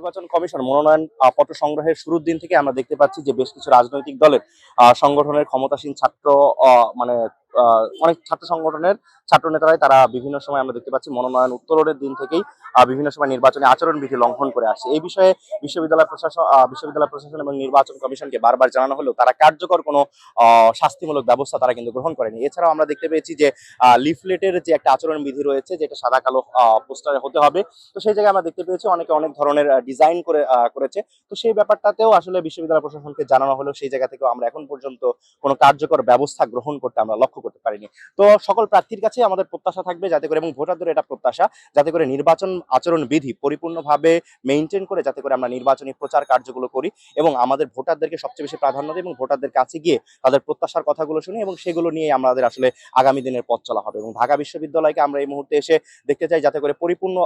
নির্বাচন কমিশন মনোনয়ন পত্র সংগ্রহের শুরুর দিন থেকে আমরা দেখতে পাচ্ছি যে বেশ কিছু রাজনৈতিক দলের সংগঠনের ক্ষমতাসীন ছাত্র মানে অনেক ছাত্র সংগঠনের ছাত্র নেতারাই তারা বিভিন্ন সময় আমরা দেখতে পাচ্ছি মনোনয়ন উত্তোলনের দিন থেকেই বিভিন্ন সময় নির্বাচনী আচরণবিধি লঙ্ঘন করে আসছে। এই বিষয়ে বিশ্ববিদ্যালয় প্রশাসন বিশ্ববিদ্যালয় প্রশাসন এবং নির্বাচন কমিশনকে বারবার জানানো হলেও তারা কার্যকর কোনো শাস্তিমূলক ব্যবস্থা তারা কিন্তু গ্রহণ করেনি। এছাড়াও আমরা দেখতে পেয়েছি যে লিফলেটের যে একটা আচরণবিধি রয়েছে, যেটা সাদা কালো পোস্টারে হতে হবে, তো সেই জায়গায় আমরা দেখতে পেয়েছি অনেকে অনেক ধরনের ডিজাইন করে করেছে। তো সেই ব্যাপারটাতেও আসলে বিশ্ববিদ্যালয় প্রশাসনকে জানানো হলেও সেই জায়গা থেকেও আমরা এখন পর্যন্ত কোনো কার্যকর ব্যবস্থা গ্রহণ করতে আমরা লক্ষ্য করতে পারিনি। তো সকল প্রার্থীর কাছে আমাদের প্রত্যাশা থাকবে যাতে করে এবং ভোটারদের এটা প্রত্যাশা, যাতে করে নির্বাচন আচরণ বিধি পরিপূর্ণভাবে মেনটেন করে যাতে করে আমরা নির্বাচনী প্রচার কার্যগুলো করি এবং আমাদের ভোটারদেরকে সবচেয়ে বেশি প্রাধান্য দিই এবং ভোটারদের কাছে গিয়ে তাদের প্রত্যাশার কথাগুলো শুনি এবং সেগুলো নিয়ে আমাদের আসলে আগামী দিনের পথ চলা হবে এবং ঢাকা বিশ্ববিদ্যালয়কে আমরা এই মুহূর্তে এসে দেখতে চাই যাতে করে পরিপূর্ণ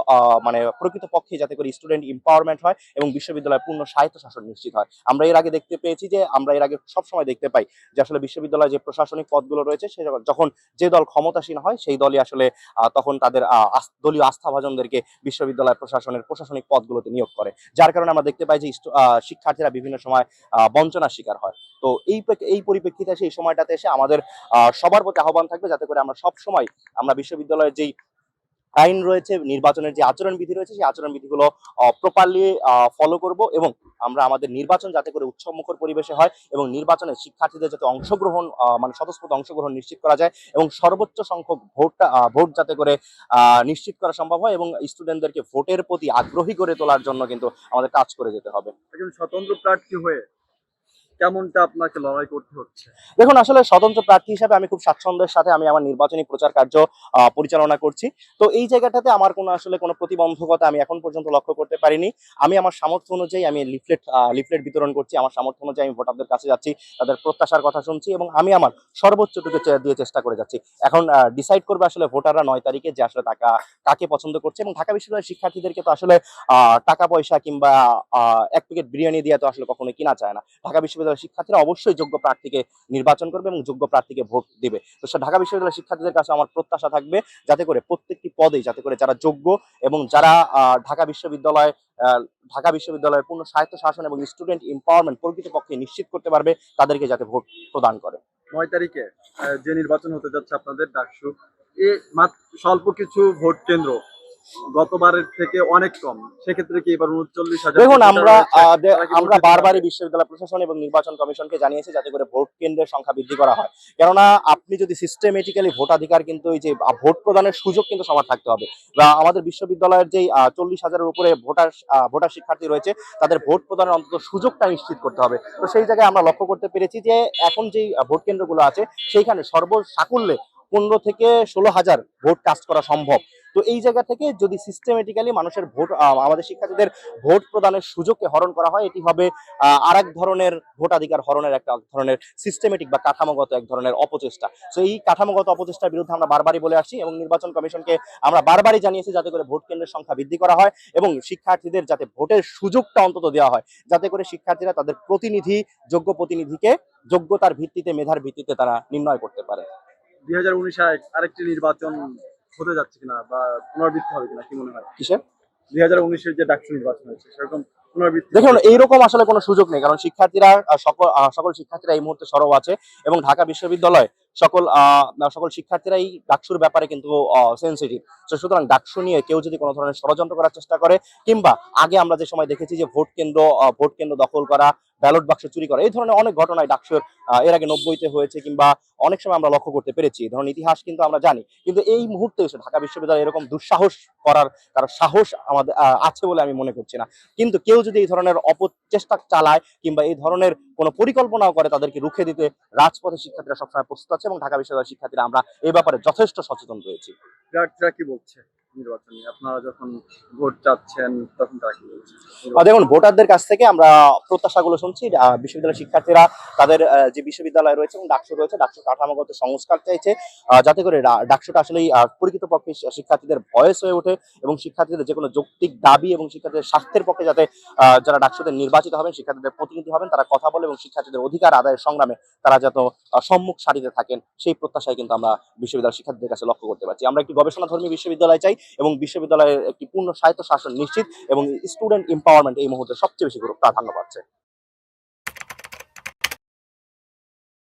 মানে প্রকৃত পক্ষে যাতে করে স্টুডেন্ট এম্পাওয়ারমেন্ট হয় এবং বিশ্ববিদ্যালয় পূর্ণ সাহিত্য শাসন নিশ্চিত হয়। আমরা এর আগে দেখতে পেয়েছি যে আমরা এর আগে সবসময় দেখতে পাই যে আসলে বিশ্ববিদ্যালয়ে যে প্রশাসনিক পদগুলো রয়েছে সে যখন- যে দল ক্ষমতাসীন হয়, সেই দলই আসলে তখন তাদের দলীয় আস্থাভাজনদেরকে বিশ্ববিদ্যালয় প্রশাসনের প্রশাসনিক পদগুলোতে নিয়োগ করে। যার কারণে আমরা দেখতে পাই যে শিক্ষার্থীরা বিভিন্ন সময় বঞ্চনার শিকার হয়। তো এই এই পরিপ্রেক্ষিতে সেই সময়টাতে এসে আমাদের সবার প্রতি আহ্বান থাকবে যাতে করে আমরা সব সময় আমরা বিশ্ববিদ্যালয়ের যেই আইন রয়েছে, নির্বাচনের যে আচরণবিধি রয়েছে, সেই আচরণবিধিগুলো প্রপারলি ফলো করব এবং আমরা আমাদের নির্বাচন যাতে করে উৎসবমুখর পরিবেশে হয় এবং নির্বাচনে শিক্ষার্থীদের যাতে অংশগ্রহণ মানে স্বতঃস্ফূর্ত অংশগ্রহণ নিশ্চিত করা যায় এবং সর্বোচ্চ সংখ্যক ভোটটা ভোট যাতে করে নিশ্চিত করা সম্ভব হয় এবং স্টুডেন্টদেরকে ভোটের প্রতি আগ্রহী করে তোলার জন্য কিন্তু আমাদের কাজ করে যেতে হবে। একজন স্বতন্ত্র প্রার্থী হয়ে কেমনটা আপনাকে লড়াই করতে হচ্ছে? দেখুন, আসলে স্বতন্ত্র প্রার্থী হিসাবে আমি খুব স্বাচ্ছন্দ্যের সাথে আমি আমার নির্বাচনী প্রচার কার্য পরিচালনা করছি। তো এই জায়গাটাতে আমার কোনো, আসলে কোনো প্রতিবন্ধকতা আমি এখন পর্যন্ত লক্ষ্য করতে পারিনি। আমি আমার সামর্থ্য অনুযায়ী আমি লিফলেট লিফলেট বিতরণ করছি। আমার সামর্থ্য অনুযায়ী আমি ভোটারদের কাছে যাচ্ছি, তাদের প্রত্যাশার কথা শুনছি এবং আমি আমার সর্বোচ্চটুকু দিয়ে চেষ্টা করে যাচ্ছি। এখন ডিসাইড করবে আসলে ভোটাররা নয় তারিখে যে আসলে টাকা কাকে পছন্দ করছে এবং ঢাকা বিশ্ববিদ্যালয়ের শিক্ষার্থীদেরকে তো আসলে টাকা পয়সা কিংবা এক প্যাকেট বিরিয়ানি দিয়ে তো আসলে কখনোই কিনা চায় না। ঢাকা বিশ্ববিদ্যালয়ের শিক্ষার্থীরা অবশ্যই যোগ্য প্রার্থীকে নির্বাচন করবে এবং যোগ্য প্রার্থীকে ভোট দিবে। তো ঢাকা বিশ্ববিদ্যালয়ের শিক্ষার্থীদের কাছে আমার প্রত্যাশা থাকবে যাতে করে প্রত্যেকটি পদে যাতে করে যারা যোগ্য এবং যারা ঢাকা বিশ্ববিদ্যালয় ঢাকা বিশ্ববিদ্যালয়ের পূর্ণ স্বায়ত্ত শাসন এবং স্টুডেন্ট এম্পাওয়ারমেন্ট প্রকৃতপক্ষে নিশ্চিত করতে পারবে, তাদেরকে যাতে ভোট প্রদান করে। নয় তারিখে যে নির্বাচন হতে যাচ্ছে আপনাদের ডাকসু, এ মাত্র স্বল্প কিছু ভোট কেন্দ্র গতবারের থেকে অনেক কম। সেক্ষেত্রে কি এবার উনচল্লিশ হাজার দেখুন আমরা আমরা বারবারই বিশ্ববিদ্যালয় প্রশাসন এবং নির্বাচন কমিশনকে জানিয়েছি যাতে করে ভোট কেন্দ্রের সংখ্যা বৃদ্ধি করা হয়। কেননা আপনি যদি সিস্টেমেটিক্যালি ভোটাধিকার কিন্তু এই যে ভোট প্রদানের সুযোগ কিন্তু সবার থাকতে হবে। বা আমাদের বিশ্ববিদ্যালয়ের যেই চল্লিশ হাজারের উপরে ভোটার ভোটার শিক্ষার্থী রয়েছে তাদের ভোট প্রদানের অন্তত সুযোগটা নিশ্চিত করতে হবে। তো সেই জায়গায় আমরা লক্ষ্য করতে পেরেছি যে এখন যেই ভোট কেন্দ্রগুলো আছে সেইখানে সর্বসাকুল্যে পনেরো থেকে ষোলো হাজার ভোট কাস্ট করা সম্ভব। তো এই জায়গা থেকে যদি সিস্টেমেটিক্যালি মানুষের ভোট আমাদের শিক্ষার্থীদের ভোট প্রদানের সুযোগকে হরণ করা হয়, এটি হবে আর এক ধরনের ভোটাধিকার হরণের একটা ধরনের সিস্টেমেটিক বা কাঠামোগত এক ধরনের অপচেষ্টা। তো এই কাঠামোগত অপচেষ্টার বিরুদ্ধে আমরা বারবারই বলে আসছি এবং নির্বাচন কমিশনকে আমরা বারবারই জানিয়েছি যাতে করে ভোট কেন্দ্রের সংখ্যা বৃদ্ধি করা হয় এবং শিক্ষার্থীদের যাতে ভোটের সুযোগটা অন্তত দেওয়া হয়। যাতে করে শিক্ষার্থীরা তাদের প্রতিনিধি, যোগ্য প্রতিনিধিকে যোগ্যতার ভিত্তিতে, মেধার ভিত্তিতে তারা নির্ণয় করতে পারে। দুই হাজার উনিশে আরেকটি নির্বাচন হতে যাচ্ছে কিনা বা পুনরাবৃত্তি হবে কিনা কি মনে হয়? কিসের? দুই হাজার উনিশের যে ডাকসু নির্বাচন হয়েছে সেরকম পুনরাবৃত্তি দেখুন এইরকম আসলে কোনো সুযোগ নেই কারণ শিক্ষার্থীরা সকল সকল শিক্ষার্থীরা এই মুহূর্তে সরব আছে এবং ঢাকা বিশ্ববিদ্যালয় সকল সকল শিক্ষার্থীরাই ডাকসুর ব্যাপারে কিন্তু সেন্সিটিভ তো সুতরাং ডাকসু নিয়ে কেউ যদি কোনো ধরনের ষড়যন্ত্র করার চেষ্টা করে, কিংবা আগে আমরা যে সময় দেখেছি যে ভোট কেন্দ্র ভোট কেন্দ্র দখল করা, ব্যালট বাক্স চুরি করা, এই ধরনের অনেক ঘটনায় ডাকসুর এর আগে নব্বইতে হয়েছে, কিংবা অনেক সময় আমরা লক্ষ্য করতে পেরেছি। এই ধরনের ইতিহাস কিন্তু আমরা জানি। কিন্তু এই মুহূর্তে এসে ঢাকা বিশ্ববিদ্যালয় এরকম দুঃসাহস করার কারও সাহস আমাদের আছে বলে আমি মনে করছি না। কিন্তু কেউ যদি এই ধরনের অপচেষ্টা চালায়, কিংবা এই ধরনের কোনো পরিকল্পনাও করে তাদেরকে রুখে দিতে রাজপথে শিক্ষার্থীরা সবসময় প্রস্তুত আছে এবং ঢাকা বিশ্ববিদ্যালয়ের শিক্ষার্থীরা আমরা এই ব্যাপারে যথেষ্ট সচেতন রয়েছি। কি বলছে? নির্বাচনে। আপনারা যখন ভোট চাচ্ছেন, তখন তারা কি দেখুন, ভোটারদের কাছ থেকে আমরা প্রত্যাশাগুলো শুনছি। বিশ্ববিদ্যালয়ের শিক্ষার্থীরা তাদের যে বিশ্ববিদ্যালয় রয়েছে এবং ডাকসু রয়েছে, ডাকসু কাঠামোগত সংস্কার চাইছে। যাতে করে ডাকসুটা আসলে প্রকৃতপক্ষে শিক্ষার্থীদের ভয়েস হয়ে ওঠে এবং শিক্ষার্থীদের যে কোনো যৌক্তিক দাবি এবং শিক্ষার্থীদের স্বার্থের পক্ষে যাতে যারা ডাকসুতে নির্বাচিত হবেন, শিক্ষার্থীদের প্রতিনিধি হবেন, তারা কথা বলে এবং শিক্ষার্থীদের অধিকার আদায়ের সংগ্রামে তারা যত সম্মুখ সারিতে থাকেন, সেই প্রত্যাশায় কিন্তু আমরা বিশ্ববিদ্যালয় শিক্ষার্থীদের কাছে লক্ষ্য করতে পারছি। আমরা একটি গবেষণা ধর্মী বিশ্ববিদ্যালয় চাই এবং বিশ্ববিদ্যালয়ের একটি পূর্ণ স্বায়ত্ত শাসন নিশ্চিত এবং স্টুডেন্ট এম্পাওয়ারমেন্ট এই মুহূর্তে সবচেয়ে বেশি গুরুত্ব প্রাধান্য পাচ্ছে